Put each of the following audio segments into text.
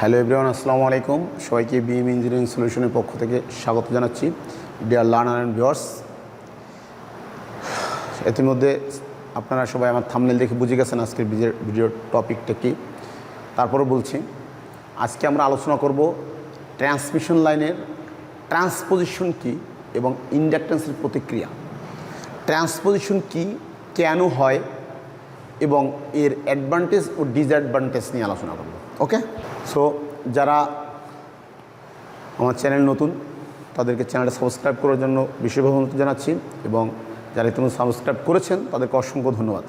Hello everyone, আসসালামু আলাইকুম। সবাইকে বিএম ইঞ্জিনিয়ারিং সলিউশনের পক্ষ থেকে স্বাগত জানাচ্ছি। ডিয়ার লার্নার অ্যান্ড ভিওয়ার্স ইতিমধ্যে আপনারা সবাই আমার থামনেল দেখে বুঝে গেছেন আজকের ভিডিওর টপিকটা কী। তারপরও বলছি, আজকে আমরা আলোচনা করব ট্রান্সমিশন লাইনের ট্রান্সপোজিশন কী এবং ইন্ডাকটেন্সের প্রতিক্রিয়া। ট্রান্সপোজিশন কী, কেন হয় এবং এর অ্যাডভান্টেজ ও ডিসঅ্যাডভান্টেজ নিয়ে আলোচনা করব ওকে সো যারা আমার চ্যানেল নতুন, তাদেরকে চ্যানেলটা সাবস্ক্রাইব করার জন্য বিশেষভাবে অনুরোধ জানাচ্ছি এবং যারা ইতিমধ্যে সাবস্ক্রাইব করেছেন, তাদেরকে অসংখ্য ধন্যবাদ।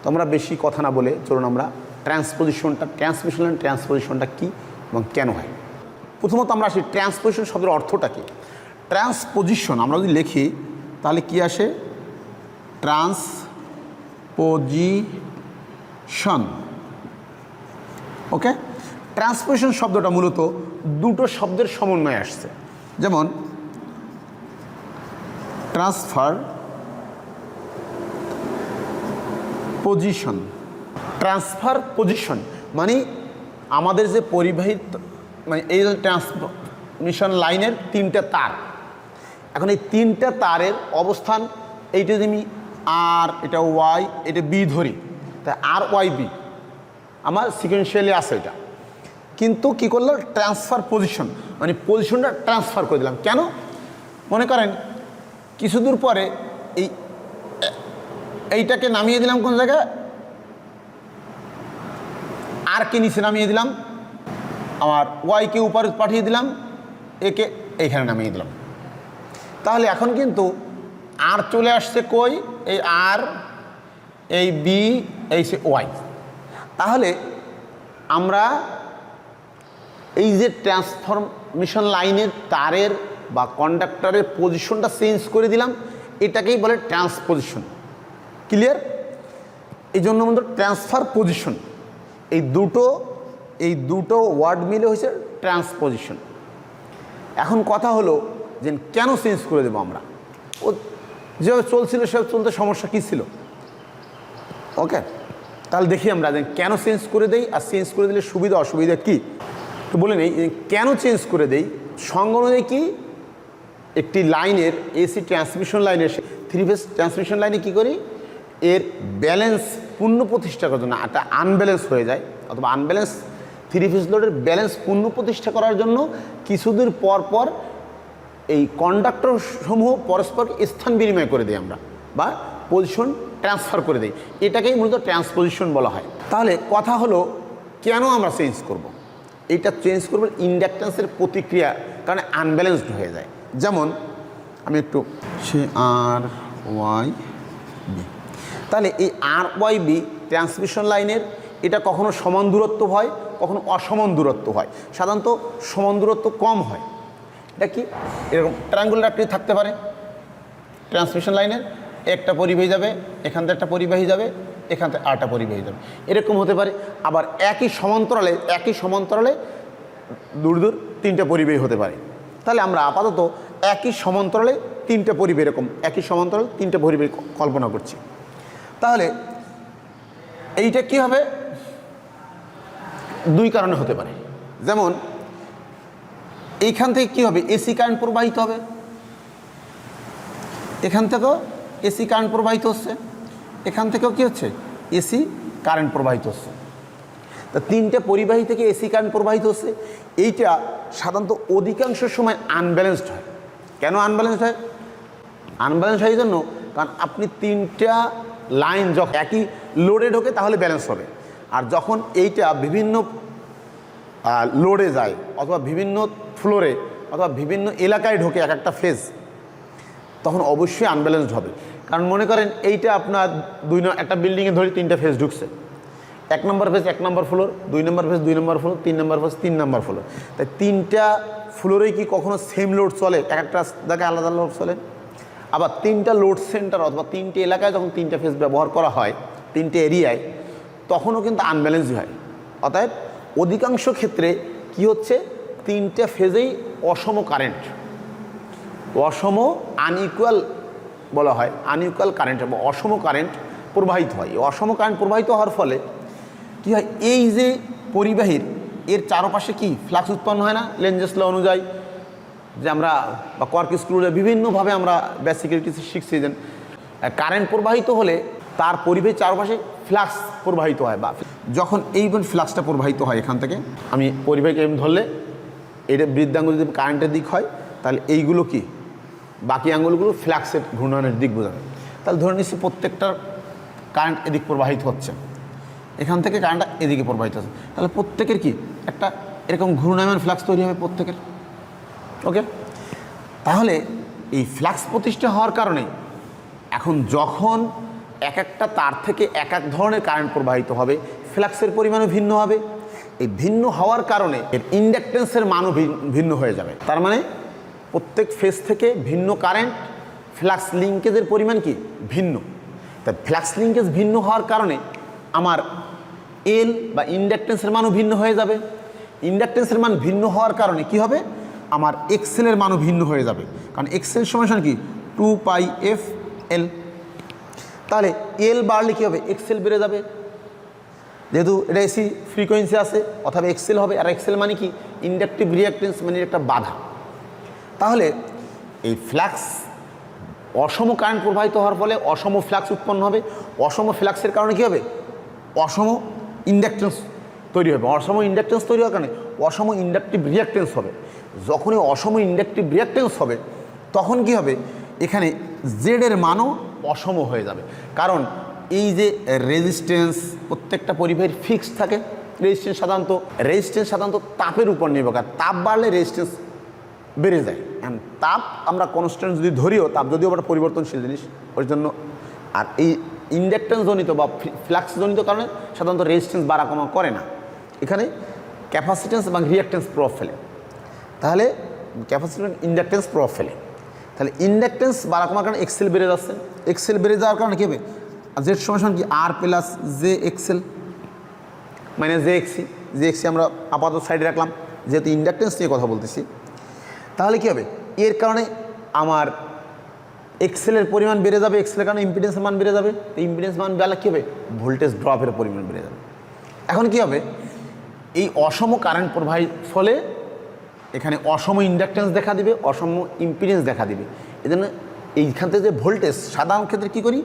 তো আমরা বেশি কথা না বলে চলুন আমরা ট্রান্সপোজিশনটা ট্রান্সমিশন অ্যান্ড ট্রান্সপোজিশনটা কী এবং কেন হয়? প্রথমত আমরা আসি ট্রান্সপোজিশন শব্দের অর্থটা কী? ট্রান্সপোজিশন আমরা যদি লিখি, তাহলে কি আসে? ট্রান্স পজিশন ওকে ট্রান্সপোজিশন শব্দটা মূলত দুটো শব্দের সমন্বয়ে আসছে। যেমন ট্রান্সফার পজিশন ট্রান্সফার পজিশন মানে আমাদের যে পরিবাহিত মানে এই ট্রান্সমিশন লাইনের তিনটা তার। এখন এই তিনটা তারের অবস্থান, এইটা যদি আমি আর এটা ওয়াই এটা বি ধরি তাই আর ওয়াই বি আমার সিকোয়েন্সিয়ালি আছে এটা। কিন্তু কি করল ট্রান্সফার পজিশন মানে পজিশনটা ট্রান্সফার করে দিলাম। কেন? মনে করেন, কিছু দূর পরে এই, এইটাকে নামিয়ে দিলাম কোন জায়গায়? আর কে নিচে নামিয়ে দিলাম? আমার ওয়াইকে উপরে পাঠিয়ে দিলাম একে এইখানে নামিয়ে দিলাম। তাহলে এখন কিন্তু আর চলে আসছে কই? এই আর এই বি এই সে ওয়াই তাহলে আমরা এই যে ট্রান্সফরমেশন লাইনের তারের বা কন্ডাক্টরের পজিশনটা চেঞ্জ করে দিলাম, এটাকেই বলে ট্রান্সপোজিশন ক্লিয়ার এই জন্য আমাদের ট্রান্সফার পজিশন এই দুটো এই দুটো ওয়ার্ড মিলে হয়েছে ট্রান্সপোজিশন এখন কথা হলো যে কেন চেঞ্জ করে দেবো আমরা? ও যেভাবে চলছিল, সেভাবে চলতে সমস্যা কী ছিল? ওকে তাহলে দেখি আমরা যে কেন চেঞ্জ করে দেই, আর চেঞ্জ করে দিলে সুবিধা অসুবিধা কী? তো বলে নেই কেন চেঞ্জ করে দেই? সঙ্গ অনুযায়ী কি? একটি লাইনের এসি ট্রান্সমিশন লাইনের থ্রি ফেজ ট্রান্সমিশন লাইনে কি করি? এর ব্যালেন্স পূর্ণ প্রতিষ্ঠা করার জন্য, একটা আনব্যালেন্স হয়ে যায়, অথবা আনব্যালেন্স থ্রি ফেজ লোডের ব্যালেন্স পূর্ণ প্রতিষ্ঠা করার জন্য কিছুদিন পর পর এই কন্ডাক্টর সমূহ পরস্পরকে স্থান বিনিময় করে দিই আমরা, বা পজিশন ট্রান্সফার করে দিই। এটাকেই মূলত ট্রান্সপোজিশন বলা হয়। তাহলে কথা হলো, কেন আমরা চেঞ্জ করব। এইটা চেঞ্জ করবেন ইন্ডাকটেন্সের প্রতিক্রিয়া, কারণে আনব্যালেন্সড হয়ে যায়। যেমন, আমি একটু সে আর ওয়াই বি। তাহলে এই আর ওয়াই বি ট্রান্সমিশন লাইনের এটা কখনো সমান দূরত্ব হয়, কখনো অসমান দূরত্ব হয়। সাধারণত সমান দূরত্ব কম হয়। এটা কি? এরকম ট্রায়াঙ্গুলার আকৃতি থাকতে পারে? ট্রান্সমিশন লাইনের একটা পরিবাহী যাবে, এখান থেকে একটা পরিবাহী যাবে এখান থেকে আরেকটা পরিবাহী যাবে এরকম হতে পারে, আবার একই সমান্তরালে একই সমান্তরালে দূর দূর তিনটে পরিবাহী হতে পারে। তাহলে আমরা আপাতত একই সমান্তরালে তিনটে পরিবাহী, এরকম একই সমান্তরাল তিনটে পরিবাহী কল্পনা করছি। তাহলে এইটা কি হবে? দুই কারণে হতে পারে। যেমন, এইখান থেকে কী হবে? এসি কারেন্ট প্রবাহিত হবে। এখান থেকেও এসি কারেন্ট প্রবাহিত হচ্ছে। এখান থেকেও কী হচ্ছে? এসি কারেন্ট প্রবাহিত হচ্ছে। তা তিনটে পরিবাহী থেকে এসি কারেন্ট প্রবাহিত হচ্ছে। এইটা সাধারণত অধিকাংশ সময় আনব্যালেন্সড হয়। কেন আনব্যালেন্সড হয়? আনব্যালেন্স হয় জন্য কারণ আপনি তিনটা লাইন যখন একই লোডে ঢোকে তাহলে ব্যালেন্স হবে। আর যখন এইটা বিভিন্ন লোডে যায় অথবা বিভিন্ন ফ্লোরে অথবা বিভিন্ন এলাকায় ঢোকে এক একটা ফেজ তখন অবশ্যই আনব্যালেন্সড হবে। কারণ মনে করেন এইটা আপনার দুই একটা বিল্ডিংয়ে ধরে তিনটা ফেজ ঢুকছে। এক নম্বর ফেজ এক নম্বর ফ্লোর দুই নম্বর ফেজ দুই নম্বর ফ্লোর তিন নম্বর ফেজ তিন নম্বর ফ্লোর তাই তিনটা ফ্লোরেই কি কখনো সেম লোড চলে? এক একটা জায়গায় আলাদা লোড চলে। আবার তিনটা লোড সেন্টার অথবা তিনটে এলাকায় যখন তিনটা ফেজ ব্যবহার করা হয়, তিনটে এরিয়ায় তখনও কিন্তু আনব্যালেন্স হয়। অতএব অধিকাংশ ক্ষেত্রে কি হচ্ছে? তিনটে ফেজেই অসম কারেন্ট অসম আনইকুয়াল বলা হয় আনইকুয়াল কারেন্ট বা অসম কারেন্ট প্রবাহিত হয়। এই অসম কারেন্ট প্রবাহিত হওয়ার ফলে কী হয়, এই যে পরিবাহীর, এর চারপাশে কি ফ্লাক্স উৎপন্ন হয় না? লেঞ্জেস ল অনুযায়ী যে আমরা বা কর্ক স্ক্রুলে বিভিন্নভাবে আমরা বেসিক্যালিটি শিখছি যে কারেন্ট প্রবাহিত হলে তার পরিবেশ চারপাশে ফ্লাক্স প্রবাহিত হয় বা যখন এই ফ্লাক্সটা প্রবাহিত হয় এখান থেকে, আমি পরিবেশকে এম ধরলে, এটা বৃদ্ধাঙ্গ যদি কারেন্টের দিক হয়, তাহলে এইগুলো কি? বাকি আঙ্গুলগুলো ফ্ল্যাক্সের ঘূর্ণনের দিক বোঝাবে। তাহলে ধরে নিচ্ছি প্রত্যেকটার কারেন্ট এদিক প্রবাহিত হচ্ছে। এখান থেকে কারেন্টটা এদিকে প্রবাহিত হচ্ছে। তাহলে প্রত্যেকের কি? একটা এরকম ঘূর্ণায়মান ফ্লাক্স তৈরি হবে প্রত্যেকের। ওকে তাহলে এই ফ্লাক্স প্রতিষ্ঠা হওয়ার কারণে এখন যখন এক একটা তার থেকে এক এক ধরনের কারেন্ট প্রবাহিত হবে, ফ্লাক্সের পরিমাণও ভিন্ন হবে। এই ভিন্ন হওয়ার কারণে এর ইন্ডাকটেন্সের মানও ভিন- ভিন্ন হয়ে যাবে। তার মানে প্রত্যেক ফেস থেকে ভিন্ন কারেন্ট ফ্ল্যাক্স লিঙ্কেজের পরিমাণ কি? ভিন্ন। তা ফ্ল্যাক্স লিঙ্কেজ ভিন্ন হওয়ার কারণে আমার এল বা ইন্ডাকটেন্সের মানও ভিন্ন হয়ে যাবে। ইন্ডাকটেন্সের মান ভিন্ন হওয়ার কারণে কি হবে? আমার এক্সেলের মানও ভিন্ন হয়ে যাবে। কারণ এক্সেল সমান কি? টু পাই এফ এল তাহলে এল বাড়লে কী হবে? এক্সেল বেড়ে যাবে। যেহেতু এটা এসি ফ্রিকোয়েন্সি আছে, অথবা এক্সেল হবে, আর এক্সেল মানে কি? ইন্ডাকটিভ রিয়াক্টেন্স মানে একটা বাধা। তাহলে এই ফ্ল্যাক্স অসম কারেন্ট প্রবাহিত হওয়ার ফলে অসম ফ্ল্যাক্স উৎপন্ন হবে। অসম ফ্ল্যাক্সের কারণে কী হবে? অসম ইন্ডাকটেন্স তৈরি হবে। অসম ইন্ডাকটেন্স তৈরি হওয়ার কারণে অসম ইন্ডাকটিভ রিয়াক্টেন্স হবে। যখনই অসম ইন্ডাকটিভ রিয়াক্টেন্স হবে, তখন কি হবে? এখানে জেডের মানও অসম হয়ে যাবে। কারণ এই যে রেজিস্ট্যান্স প্রত্যেকটা পরিবাহের ফিক্সড থাকে রেজিস্ট্যান্স সাধারণত রেজিস্ট্যান্স সাধারণত তাপের উপর নির্ভর করে। তাপ বাড়লে রেজিস্ট্যান্স বেড়ে যায়। And তাপ আমরা কনস্ট্যান্ট যদি ধরিও, তাপ যদিও একটা পরিবর্তনশীল জিনিস, ওই জন্য আর এই ইন্ডাকটেন্স জনিত বা ফ্লাক্স জনিত কারণে সাধারণত রেজিস্ট্যান্স বাড়া কমা করে না। এখানে ক্যাপাসিটেন্স এবং রিয়াক্টেন্স প্রভাব ফেলে। তাহলে ক্যাপাসিটেন্স ইন্ডাকটেন্স প্রভাব ফেলে। তাহলে ইন্ডাকটেন্স বাড়া কমার কারণে এক্সেল বেড়ে যাচ্ছে। এক্সেল বেড়ে যাওয়ার কারণে কী হবে? জেড সমান কি? আর প্লাস জে এক্সেল মানে জে এক্সি জে এক্সি আমরা আপাতত সাইডে রাখলাম। যেহেতু ইন্ডাকটেন্স নিয়ে কথা বলতেছি তাহলে কী হবে? এর কারণে আমার এক্সেলের পরিমাণ বেড়ে যাবে এক্সেলের কারণে ইম্পিডেন্সের মান বেড়ে যাবে। তো ইম্পিডেন্স মান বেড়ে কী হবে? ভোল্টেজ ড্রপের পরিমাণ বেড়ে যাবে। এখন কি হবে? এই অসম কারেন্ট প্রবাহের ফলে এখানে অসম ইন্ডাকটেন্স দেখা দিবে, অসম ইম্পিডেন্স দেখা দিবে। এজন্য এইখান থেকে যে ভোল্টেজ সাধারণ ক্ষেত্রে কী করি?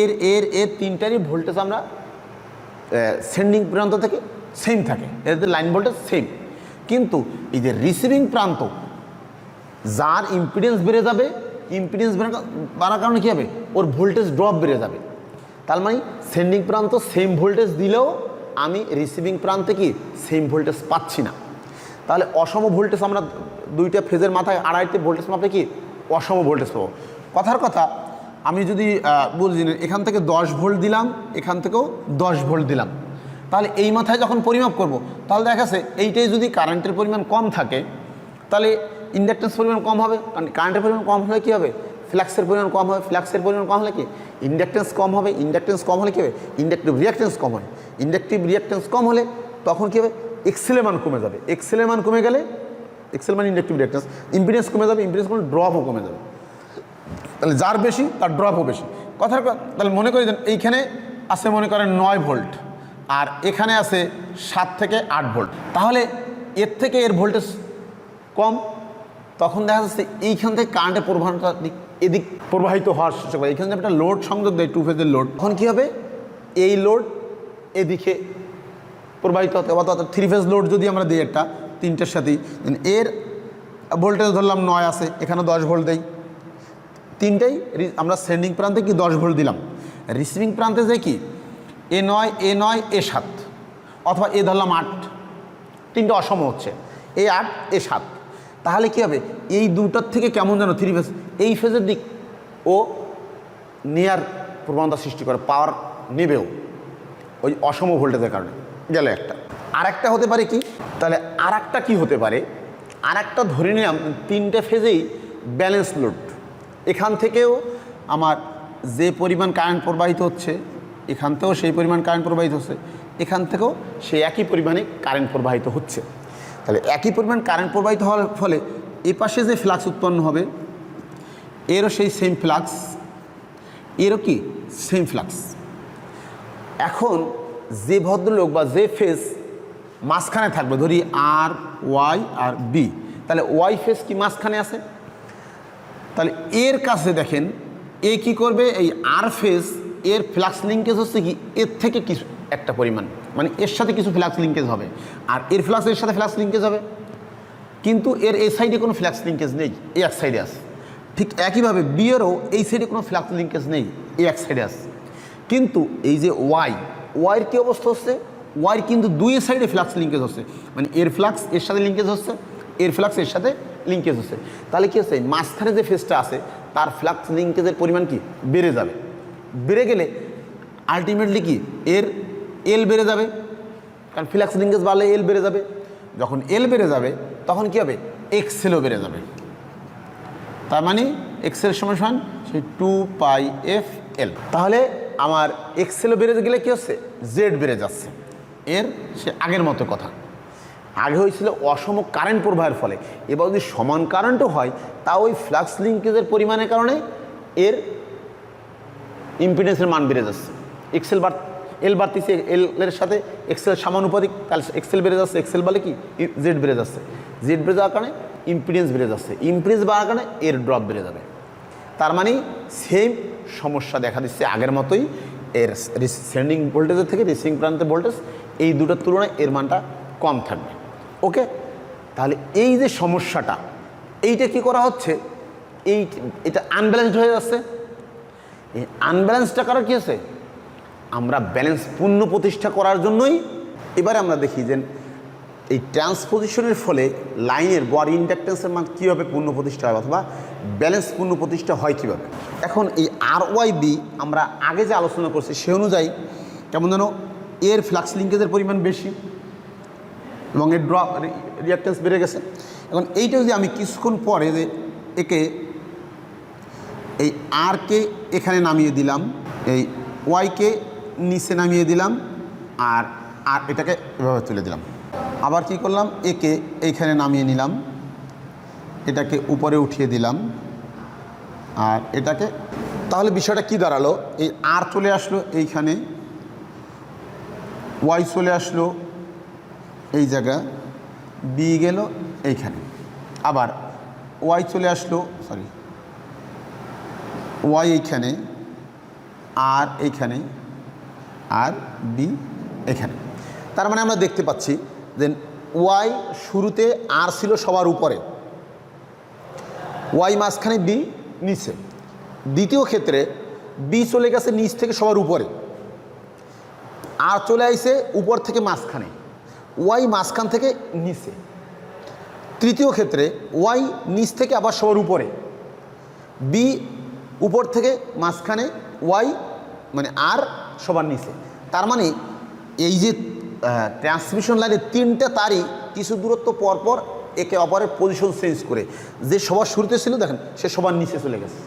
এর এর এর তিনটারই ভোল্টেজ আমরা সেন্ডিং প্রান্ত থেকে সেম থাকে। এদের লাইন ভোল্টেজ সেম কিন্তু এই যে রিসিভিং প্রান্ত যার ইম্পিডেন্স বেড়ে যাবে ইম্পিডেন্স বাড়ার কারণে কী হবে? ওর ভোল্টেজ ড্রপ বেড়ে যাবে। তার মানে সেন্ডিং প্রান্ত সেম ভোল্টেজ দিলেও আমি রিসিভিং প্রান্তে কি সেম ভোল্টেজ পাচ্ছি না। তাহলে অসম ভোল্টেজ আমরা দুইটা ফেজের মাথায় আড়াইতে ভোল্টেজ মাপে কি অসম ভোল্টেজ পাবো। কথার কথা, আমি যদি বলছি এখান থেকে দশ ভোল্ট দিলাম, এখান থেকেও দশ ভোল্ট দিলাম। তাহলে এই মাথায় যখন পরিমাপ করব, তাহলে দেখা যাচ্ছে এইটাই যদি কারেন্টের পরিমাণ কম থাকে, তাহলে ইন্ডাকটেন্স পরিমাণ কম হবে, কারণ কারেন্টের পরিমাণ কম হলে কী হবে? ফ্ল্যাক্সের পরিমাণ কম হবে ফ্ল্যাক্সের পরিমাণ কম হলে কি? ইন্ডাকটেন্স কম হবে ইন্ডাকটেন্স কম হলে কী হবে? ইন্ডাকটিভ রিয়াকটেন্স কম হয়। ইন্ডাকটিভ রিয়াকটেন্স কম হলে তখন কী হবে? এক্সেলের মান কমে যাবে। এক্সেলের মান কমে গেলে এক্সেল মানে ইন্ডাকটিভ রিয়াকটেন্স ইম্পিডেন্স কমে যাবে, ইম্পিডেন্স কমে ড্রপও কমে যাবে। তাহলে যার বেশি, তার ড্রপও বেশি। কথার কথা, তাহলে মনে করি দেন, এইখানে আছে মনে করেন নয় ভোল্ট, আর এখানে আছে সাত থেকে আট ভোল্ট। তাহলে এর থেকে এর ভোল্টেজ কম তখন দেখা যাচ্ছে এইখান থেকে কারেন্টের প্রবাহটা দিক এদিক প্রবাহিত হওয়ার চেষ্টা করে এইখানে যদি একটা লোড সংযোগ দেয় টু ফেজের লোড তখন কী হবে? এই লোড এদিকে প্রবাহিত হতে অর্থাৎ থ্রি ফেজ লোড যদি আমরা দিই একটা, তিনটের সাথেই এর ভোল্টেজ ধরলাম নয় আছে, এখানে দশ ভোল্ট দেই। তিনটেই আমরা সেন্ডিং প্রান্তে কি দশ ভোল্ট দিলাম? রিসিভিং প্রান্তে যে কি? এ নয় এ নয়, এ সাত। অথবা এ ধরলাম আট। তিনটে অসম হচ্ছে। এ আট, এ সাত। তাহলে কি হবে? এই দুটার থেকে কেমন যেন থ্রি ফেজ এই ফেজের দিক ও নেয়ার প্রবণতা সৃষ্টি করে পাওয়ার নেবেও। ওই অসম ভোল্টেজের কারণে। গেল একটা। আর একটা হতে পারে কি? তাহলে আর একটা কী হতে পারে? আর একটা ধরে নিলাম, তিনটে ফেজেই ব্যালেন্স লোড এখান থেকেও আমার যে পরিমাণ কারেন্ট প্রবাহিত হচ্ছে, এখান থেকেও সেই পরিমাণ কারেন্ট প্রবাহিত হচ্ছে, এখান থেকেও সেই একই পরিমাণে কারেন্ট প্রবাহিত হচ্ছে। তাহলে একই পরিমাণ কারেন্ট প্রবাহিত হওয়ার ফলে এ পাশে যে ফ্লাক্স উৎপন্ন হবে, এরও সেই সেম ফ্লাক্স এরও কি সেম ফ্লাক্স এখন যে ভদ্রলোক বা যে ফেস মাঝখানে থাকবে, ধরি আর ওয়াই আর বি তাহলে ওয়াই ফেস কি মাঝখানে আছে? তাহলে এর কাছে দেখেন, এ কি করবে? এই আর ফেস এর ফ্লাক্স লিঙ্কেজ হচ্ছে কি, এর থেকে কিছু একটা পরিমাণ। মানে এর সাথে কিছু ফ্ল্যাক্স লিঙ্কেজ হবে। আর এর ফ্লাক্স এর সাথে ফ্ল্যাক্স লিঙ্কেজ হবে। কিন্তু এর এই সাইডে কোনো ফ্ল্যাক্স লিঙ্কেজ নেই, এই এক সাইডে আছে। ঠিক একইভাবে বিয়েরও এই সাইডে কোনো ফ্ল্যাক্স লিঙ্কেজ নেই, এই এক সাইডে আছে। কিন্তু এই যে ওয়াই ওয়াইয়ের কী অবস্থা হচ্ছে? ওয়াইয়ের কিন্তু দুই সাইডে ফ্লাক্স লিঙ্কেজ হচ্ছে। মানে এর ফ্লাক্স এর সাথে লিঙ্কেজ হচ্ছে, এর ফ্লাক্স এর সাথে লিঙ্কেজ হচ্ছে। তাহলে কী হচ্ছে? মাঝখানে যে ফেসটা আছে, তার ফ্ল্যাক্স লিঙ্কেজের পরিমাণ কি? বেড়ে যাবে। বেড়ে গেলে আলটিমেটলি কি? এর এল বেড়ে যাবে। কারণ ফ্লাক্স লিঙ্কেজ বাড়লে এল বেড়ে যাবে। যখন এল বেড়ে যাবে, তখন কী হবে? এক্সেলও বেড়ে যাবে। তার মানে এক্সেল সমান সমান সেই টু পাই এফ এল তাহলে আমার এক্সেলও বেড়ে গেলে কী হচ্ছে? জেড বেড়ে যাচ্ছে। এর সে আগের মতো কথা। আগে হয়েছিল অসম কারেন্ট প্রবাহের ফলে। এবার যদি সমান কারেন্টও হয়, তা ওই ফ্লাক্স লিঙ্কেজের পরিমাণের কারণে এর ইম্পিডেন্সের মান বেড়ে যাচ্ছে। এক্সেল বার এল বাড়তিছে এল এর সাথে এক্সেল সমানুপাতিক তাহলে এক্সেল বেড়ে যাচ্ছে এক্সেল বলে কি? জেড বেড়ে যাচ্ছে। জেড বেড়ে যাওয়ার কারণে ইম্পিডেন্স বেড়ে যাচ্ছে। ইম্পিডেন্স বাড়ার কারণে এর ড্রপ বেড়ে যাবে। তার মানে সেম সমস্যা দেখা দিচ্ছে আগের মতোই, এর সেন্ডিং ভোল্টেজের থেকে রিসিভিং প্রান্তের ভোল্টেজ এই দুটোর তুলনায় এর মানটা কম থাকবে। ওকে তাহলে এই যে সমস্যাটা, এইটা কি করা হচ্ছে? এই এটা আনব্যালেন্সড হয়ে যাচ্ছে। এই আনব্যালেন্সটা কারণ কী আছে? আমরা ব্যালেন্স পূর্ণ প্রতিষ্ঠা করার জন্যই। এবারে আমরা দেখি যে এই ট্রান্সপোজিশনের ফলে লাইনের গড় ইন্ডাকটেন্সের মান কীভাবে পূর্ণ প্রতিষ্ঠা হয় অথবা ব্যালেন্স পূর্ণ প্রতিষ্ঠা হয় কীভাবে। এখন এই আর ওয়াই বি আমরা আগে যে আলোচনা করছি সে অনুযায়ী কেমন যেন এর ফ্লাক্স লিঙ্কেজের পরিমাণ বেশি এবং এর ড্রপ রিয়াক্টেন্স বেড়ে গেছে। এখন এইটা যদি আমি কিছুক্ষণ পরে যে একে এই আরকে এখানে নামিয়ে দিলাম, এই ওয়াইকে নিচে নামিয়ে দিলাম আর আর এটাকে এভাবে তুলে দিলাম। আবার কি করলাম? একে এইখানে নামিয়ে নিলাম। এটাকে উপরে উঠিয়ে দিলাম। আর এটাকে, তাহলে বিষয়টা কি দাঁড়াল? এই আর চলে আসলো এইখানে, ওয়াই চলে আসলো এই জায়গা, বি গেল এইখানে। আবার ওয়াই চলে আসলো সরি ওয়াই এইখানে, আর এইখানে আর বি এখানে। তার মানে আমরা দেখতে পাচ্ছি যে ওয়াই শুরুতে আর ছিল সবার উপরে। ওয়াই মাঝখানে বি নিচে। দ্বিতীয় ক্ষেত্রে বি চলে গেছে নিচ থেকে সবার উপরে। আর চলে আইছে উপর থেকে মাঝখানে। ওয়াই মাঝখান থেকে নিচে। তৃতীয় ক্ষেত্রে ওয়াই নিচ থেকে আবার সবার উপরে। বি উপর থেকে মাঝখানে ওয়াই মানে আর সবার নিচে। তার মানে এই যে ট্রান্সমিশন লাইনের তিনটা তারই কিছু দূরত্ব পর পর একে অপরের পজিশন চেঞ্জ করে। যে সবার শুরুতে ছিল, দেখেন, সে সবার নিচে চলে গেছে।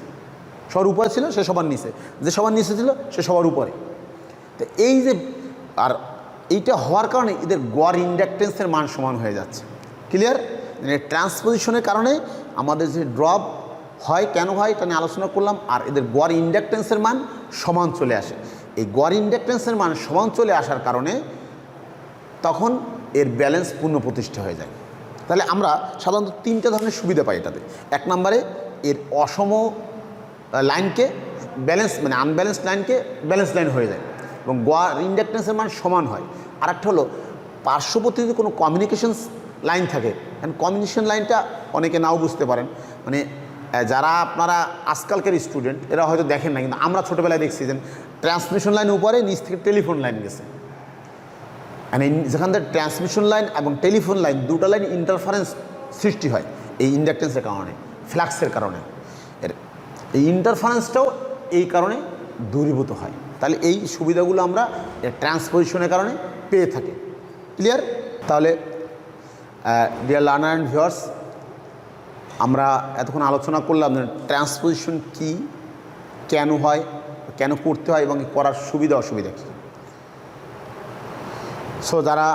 সবার উপরে ছিল, সে সবার নিচে। যে সবার নিচে ছিল, সে সবার উপরে। তো এই যে, আর এইটা হওয়ার কারণে এদের গড় ইন্ডাকটেন্সের মান সমান হয়ে যাচ্ছে। ক্লিয়ার মানে ট্রান্সপোজিশনের কারণে আমাদের যে ড্রপ হয়, কেন হয়, এটা নিয়ে আলোচনা করলাম, আর এদের গড় ইন্ডাকটেন্সের মান সমান চলে আসে। এই গড় ইন্ডাকটেন্সের মান সমান চলে আসার কারণে তখন এর ব্যালেন্স পূর্ণ প্রতিষ্ঠা হয়ে যায়। তাহলে আমরা সাধারণত তিনটে ধরনের সুবিধা পাই এটাতে। এক নম্বরে এর অসম লাইনকে ব্যালেন্স মানে আনব্যালেন্স লাইনকে ব্যালেন্স লাইন হয়ে যায় এবং গোয়ার ইন্ডাকটেন্সের মান সমান হয়। আর একটা হলো পার্শ্ববর্তী যদি কোনো কমিউনিকেশন লাইন থাকে। কারণ কমিউনিকেশন লাইনটা অনেকে নাও বুঝতে পারেন। মানে যারা আপনারা আজকালকার স্টুডেন্ট এরা হয়তো দেখেন না, কিন্তু আমরা ছোটোবেলায় দেখছি যে ট্রান্সমিশন লাইন উপরে, নিচ থেকে টেলিফোন লাইন গেছে। মানে যেখান থেকে ট্রান্সমিশন লাইন এবং টেলিফোন লাইন দুটো লাইন ইন্টারফারেন্স সৃষ্টি হয় এই ইন্ডাকটেন্সের কারণে ফ্ল্যাক্সের কারণে। এই ইন্টারফারেন্সটাও এই কারণে দূরীভূত হয়। তাহলে এই সুবিধাগুলো আমরা ট্রান্সপোজিশনের কারণে পেয়ে থাকি। ক্লিয়ার তাহলে ডিয়ার লার্নার অ্যান্ড ভিওয়ার্স আমরা এতক্ষণ আলোচনা করলাম ট্রান্সপোজিশন কী, কেন হয় কেন করতে হয় এবং করার সুবিধা, অসুবিধা কী? সো যারা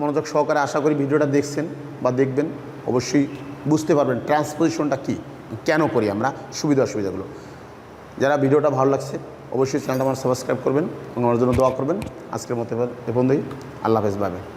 মনোযোগ সহকারে আশা করি ভিডিওটা দেখছেন বা দেখবেন, অবশ্যই বুঝতে পারবেন ট্রান্সপোজিশনটা কী, কেন করি আমরা, সুবিধা, অসুবিধাগুলো। যারা ভিডিওটা ভালো লাগছে, অবশ্যই চ্যানেলটা আমার সাবস্ক্রাইব করবেন এবং আমার জন্য দোয়া করবেন। আজকের মতো এ পর্যন্তই। আল্লাহ হাফেজ বাবে